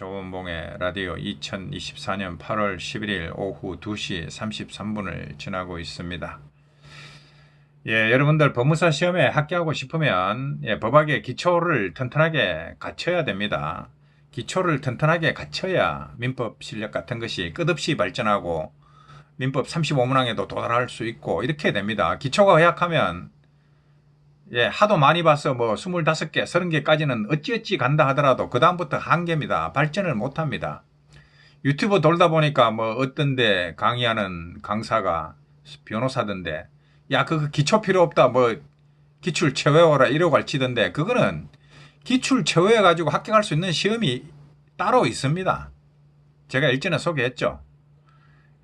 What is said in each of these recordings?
조은봉의 라디오 2024년 8월 11일 오후 2시 33분을 지나고 있습니다. 예, 여러분들 법무사 시험에 합격하고 싶으면 예, 법학의 기초를 튼튼하게 갖춰야 됩니다. 기초를 튼튼하게 갖춰야 민법 실력 같은 것이 끝없이 발전하고 민법 35문항에도 도달할 수 있고 이렇게 됩니다. 기초가 허약하면 예, 하도 많이 봐서 뭐 25개, 30개까지는 어찌어찌 간다 하더라도 그다음부터 한계입니다. 발전을 못 합니다. 유튜브 돌다 보니까 뭐 어떤데 강의하는 강사가 변호사던데 야, 그거 기초 필요 없다. 뭐 기출 채워라 이러고 갈치던데 그거는 기출 채워해 가지고 합격할 수 있는 시험이 따로 있습니다. 제가 일전에 소개했죠.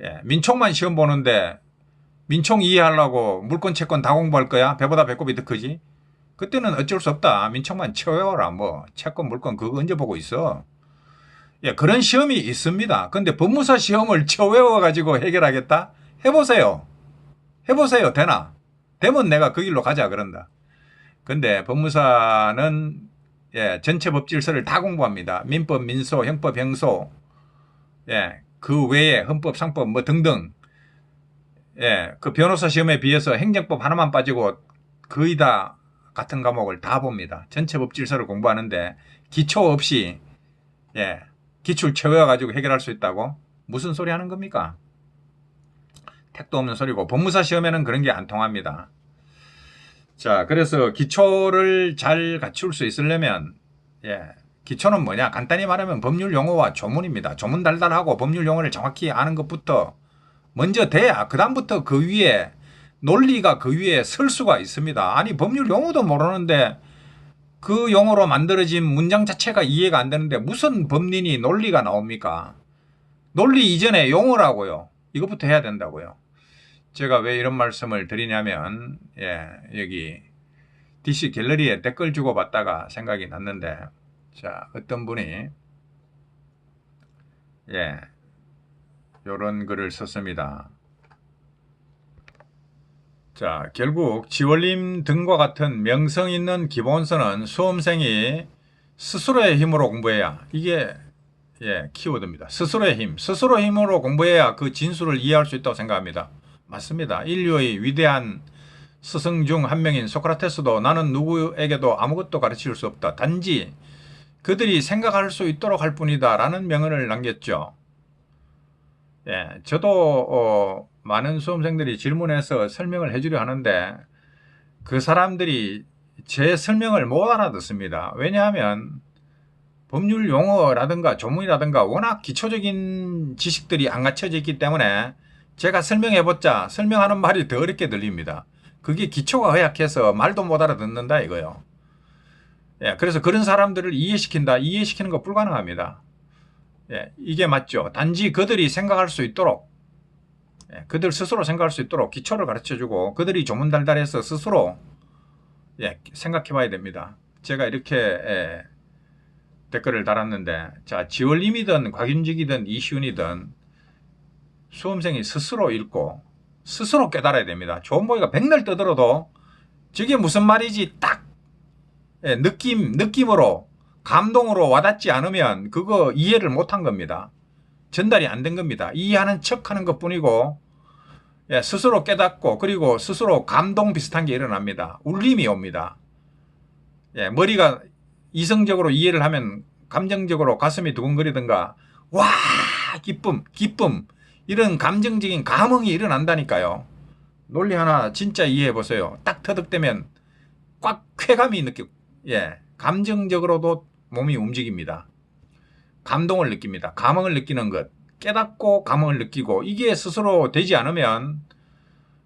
예, 민총만 시험 보는데 민총 이해하려고 물권 채권 다 공부할 거야? 배보다 배꼽이 더 크지? 그때는 어쩔 수 없다. 민총만 채워라. 뭐 채권 물권 그거 언제 보고 있어? 예, 그런 시험이 있습니다. 근데 법무사 시험을 채워 가지고 해결하겠다? 해보세요. 해보세요. 되나? 되면 내가 그 길로 가자 그런다. 근데 법무사는 예, 전체 법 질서를 다 공부합니다. 민법, 민소, 형법, 형소, 예, 그 외에 헌법, 상법 뭐 등등. 예, 그 변호사 시험에 비해서 행정법 하나만 빠지고 거의 다 같은 과목을 다 봅니다. 전체 법 질서를 공부하는데 기초 없이 예, 기출 채워 가지고 해결할 수 있다고 무슨 소리 하는 겁니까? 택도 없는 소리고 법무사 시험에는 그런 게 안 통합니다. 자, 그래서 기초를 잘 갖출 수 있으려면 예, 기초는 뭐냐? 간단히 말하면 법률 용어와 조문입니다. 조문 달달하고 법률 용어를 정확히 아는 것부터 먼저 돼야 그 다음부터 그 위에 논리가 그 위에 설 수가 있습니다. 아니 법률 용어도 모르는데 그 용어로 만들어진 문장 자체가 이해가 안 되는데 무슨 법린이 논리가 나옵니까? 논리 이전에 용어라고요. 이것부터 해야 된다고요. 제가 왜 이런 말씀을 드리냐면 예, 여기 DC 갤러리에 댓글 주고 받다가 생각이 났는데 자 어떤 분이 예 요런 글을 썼습니다. 자 결국 지원림 등과 같은 명성 있는 기본서는 수험생이 스스로의 힘으로 공부해야 이게 예 키워드입니다. 스스로의 힘, 스스로 힘으로 공부해야 그 진술을 이해할 수 있다고 생각합니다. 맞습니다. 인류의 위대한 스승 중 한 명인 소크라테스도 나는 누구에게도 아무것도 가르칠 수 없다. 단지 그들이 생각할 수 있도록 할 뿐이다. 라는 명언을 남겼죠. 예, 저도 어, 많은 수험생들이 질문해서 설명을 해주려 하는데 그 사람들이 제 설명을 못 알아듣습니다. 왜냐하면 법률 용어라든가 조문이라든가 워낙 기초적인 지식들이 안 갖춰져 있기 때문에 제가 설명해봤자 설명하는 말이 더 어렵게 들립니다. 그게 기초가 허약해서 말도 못 알아듣는다 이거요. 예, 그래서 그런 사람들을 이해시킨다. 이해시키는 거 불가능합니다. 예, 이게 맞죠. 단지 그들이 생각할 수 있도록 예, 그들 스스로 생각할 수 있도록 기초를 가르쳐주고 그들이 조문달달해서 스스로 예, 생각해봐야 됩니다. 제가 이렇게 예, 댓글을 달았는데 자 지원림이든 곽윤직이든 이시훈이든 수험생이 스스로 읽고 스스로 깨달아야 됩니다. 좋은 보기가 백날 떠들어도 저게 무슨 말이지 딱 예, 느낌 느낌으로 감동으로 와닿지 않으면 그거 이해를 못한 겁니다. 전달이 안 된 겁니다. 이해하는 척하는 것뿐이고 예, 스스로 깨닫고 그리고 스스로 감동 비슷한 게 일어납니다. 울림이 옵니다. 예, 머리가 이성적으로 이해를 하면 감정적으로 가슴이 두근거리든가 와 기쁨 기쁨 이런 감정적인 감흥이 일어난다니까요. 논리 하나 진짜 이해해 보세요. 딱 터득되면 꽉 쾌감이 느끼, 예, 감정적으로도 몸이 움직입니다. 감동을 느낍니다. 감흥을 느끼는 것, 깨닫고 감흥을 느끼고 이게 스스로 되지 않으면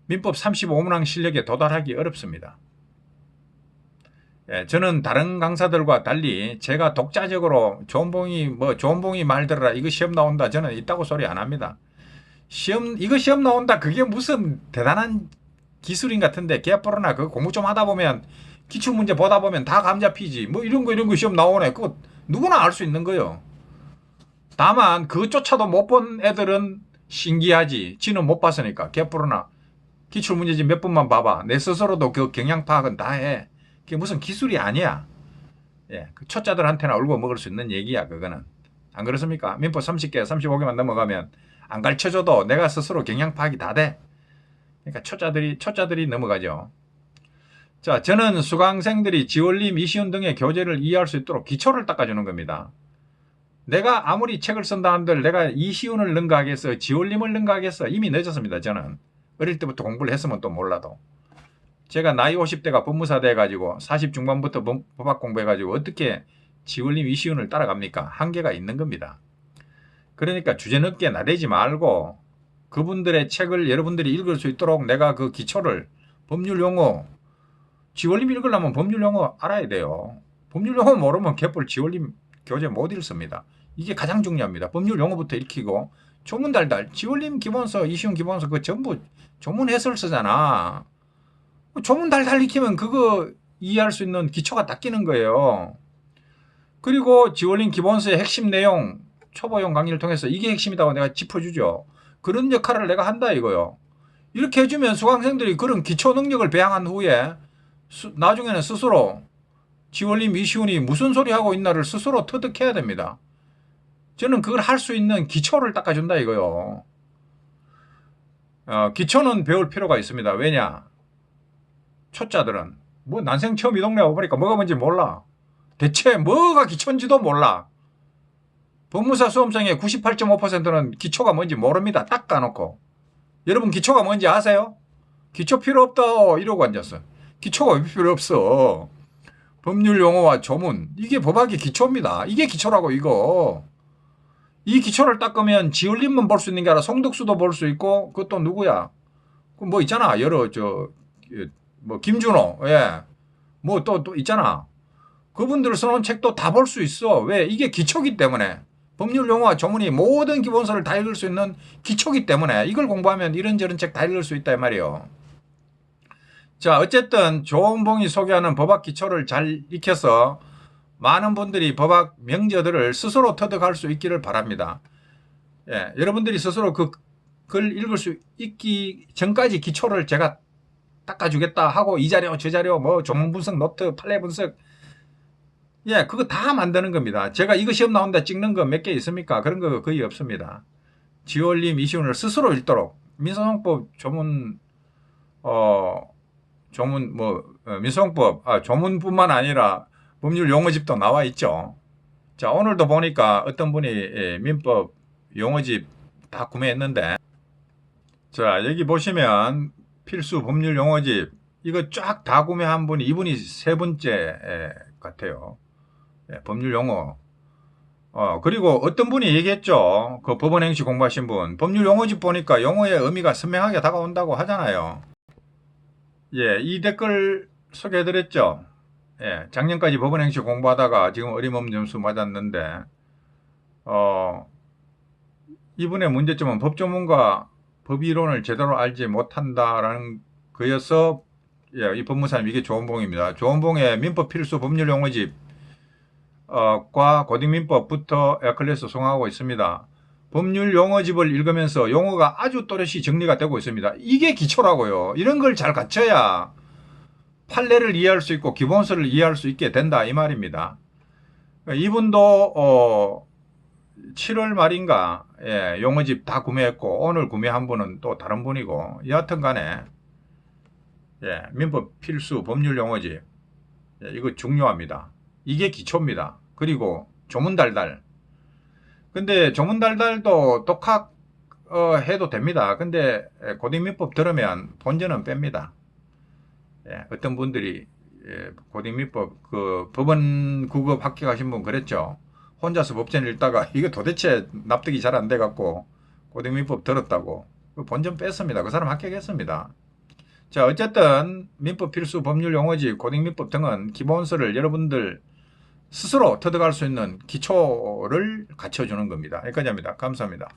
민법 35문항 실력에 도달하기 어렵습니다. 예, 저는 다른 강사들과 달리 제가 독자적으로 조은봉이 뭐 조은봉이 말 들어라 이거 시험 나온다 저는 있다고 소리 안 합니다. 시험 이거 시험 나온다 그게 무슨 대단한 기술인 같은데 개뿔이나 그 공부 좀 하다 보면 기출 문제 보다 보면 다 감잡히지 뭐 이런 거 이런 거 시험 나오네 그거 누구나 알 수 있는 거요. 다만 그조차도 못 본 애들은 신기하지 지는 못 봤으니까 개뿔이나 기출 문제집 몇 번만 봐봐 내 스스로도 그 경향 파악은 다 해. 그게 무슨 기술이 아니야. 예, 그 초짜들한테나 울고 먹을 수 있는 얘기야 그거는. 안 그렇습니까? 민법 30개, 35개만 넘어가면 안 가르쳐줘도 내가 스스로 경향 파악이 다 돼. 그러니까 초짜들이 초짜들이 넘어가죠. 자, 저는 수강생들이 지원림, 이시훈 등의 교재를 이해할 수 있도록 기초를 닦아주는 겁니다. 내가 아무리 책을 쓴다 한들 내가 이시훈을 능가하겠어, 지원림을 능가하겠어 이미 늦었습니다. 저는 어릴 때부터 공부를 했으면 또 몰라도 제가 나이 50대가 법무사 돼가지고 40 중반부터 법- 법학 공부해가지고 어떻게 지원림, 이시훈을 따라갑니까? 한계가 있는 겁니다. 그러니까 주제 늦게 나대지 말고 그분들의 책을 여러분들이 읽을 수 있도록 내가 그 기초를 법률 용어 지원림 읽으려면 법률 용어 알아야 돼요. 법률 용어 모르면 개뿔 지원림 교재 못 읽습니다. 이게 가장 중요합니다. 법률 용어부터 읽히고 조문 달달 지원림 기본서 이시훈 기본서 그 전부 조문 해설서잖아. 조문 달달 익히면 그거 이해할 수 있는 기초가 딱 끼는 거예요. 그리고 지원림 기본서의 핵심 내용 초보용 강의를 통해서 이게 핵심이다고 내가 짚어주죠. 그런 역할을 내가 한다 이거요. 이렇게 해주면 수강생들이 그런 기초 능력을 배양한 후에 수- 나중에는 스스로 지원림 이시훈이 무슨 소리 하고 있나를 스스로 터득해야 됩니다. 저는 그걸 할 수 있는 기초를 닦아준다 이거요. 어, 기초는 배울 필요가 있습니다. 왜냐? 초짜들은 뭐 난생 처음 이 동네 와보니까 뭐가 뭔지 몰라. 대체 뭐가 기초인지도 몰라. 법무사 수험생의 98.5%는 기초가 뭔지 모릅니다. 딱 까놓고. 여러분 기초가 뭔지 아세요? 기초 필요 없다 이러고 앉았어. 기초가 왜 필요 없어? 법률 용어와 조문 이게 법학의 기초입니다. 이게 기초라고 이거. 이 기초를 닦으면 지을림만 볼 수 있는 게 아니라 송덕수도 볼 수 있고 그것도 누구야? 그뭐 있잖아 여러 저 뭐 김준호 예. 뭐또또 있잖아. 그분들 써놓은 책도 다 볼 수 있어. 왜? 이게 기초기 때문에. 법률 용어와 조문이 모든 기본서를 다 읽을 수 있는 기초기 때문에 이걸 공부하면 이런저런 책 다 읽을 수 있다 이 말이에요. 자, 어쨌든 조은봉이 소개하는 법학 기초를 잘 익혀서 많은 분들이 법학 명저들을 스스로 터득할 수 있기를 바랍니다. 예, 여러분들이 스스로 그 글 읽을 수 있기 전까지 기초를 제가 닦아주겠다 하고 이 자료 저 자료 뭐 조문 분석 노트 판례 분석 예 그거 다 만드는 겁니다. 제가 이거 시험 나온다 찍는 거 몇 개 있습니까? 그런 거 거의 없습니다. 지원림 이시훈을 스스로 읽도록 민사송법 조문 어 조문 뭐 어, 민사송법 아 조문뿐만 아니라 법률 용어집도 나와 있죠. 자 오늘도 보니까 어떤 분이 예, 민법 용어집 다 구매했는데 자 여기 보시면 필수 법률 용어집 이거 쫙 다 구매한 분이 이분이 세 번째 예, 같아요. 예, 법률 용어. 어, 그리고 어떤 분이 얘기했죠. 그 법원 행시 공부하신 분. 법률 용어집 보니까 용어의 의미가 선명하게 다가온다고 하잖아요. 예, 이 댓글 소개해드렸죠. 예, 작년까지 법원 행시 공부하다가 지금 어림없는 점수 맞았는데, 어, 이분의 문제점은 법조문과 법이론을 제대로 알지 못한다라는 거여서, 예, 이 법무사님 이게 조은봉입니다. 조은봉의 민법 필수 법률 용어집, 어, 과 고등민법부터 에클레스 송하고 있습니다. 법률 용어집을 읽으면서 용어가 아주 또렷이 정리가 되고 있습니다. 이게 기초라고요. 이런 걸 잘 갖춰야 판례를 이해할 수 있고 기본서를 이해할 수 있게 된다 이 말입니다. 이분도 어, 7월 말인가 예, 용어집 다 구매했고 오늘 구매한 분은 또 다른 분이고 여하튼 간에 예, 민법 필수 법률 용어집 예, 이거 중요합니다. 이게 기초입니다. 그리고 조문 달달. 근데 조문달달도 독학 어, 해도 됩니다. 근데 예, 고등민법 들으면 본전은 뺍니다. 예, 어떤 분들이 예, 고등민법 그 법원 국어 합격하신 분 그랬죠. 혼자서 법전 읽다가 이게 도대체 납득이 잘 안 돼 갖고 고등민법 들었다고 그 본전 뺐습니다. 그 사람 합격했습니다. 자, 어쨌든 민법 필수 법률 용어집 고등민법 등은 기본서를 여러분들 스스로 터득할 수 있는 기초를 갖춰주는 겁니다. 여기까지입니다. 감사합니다.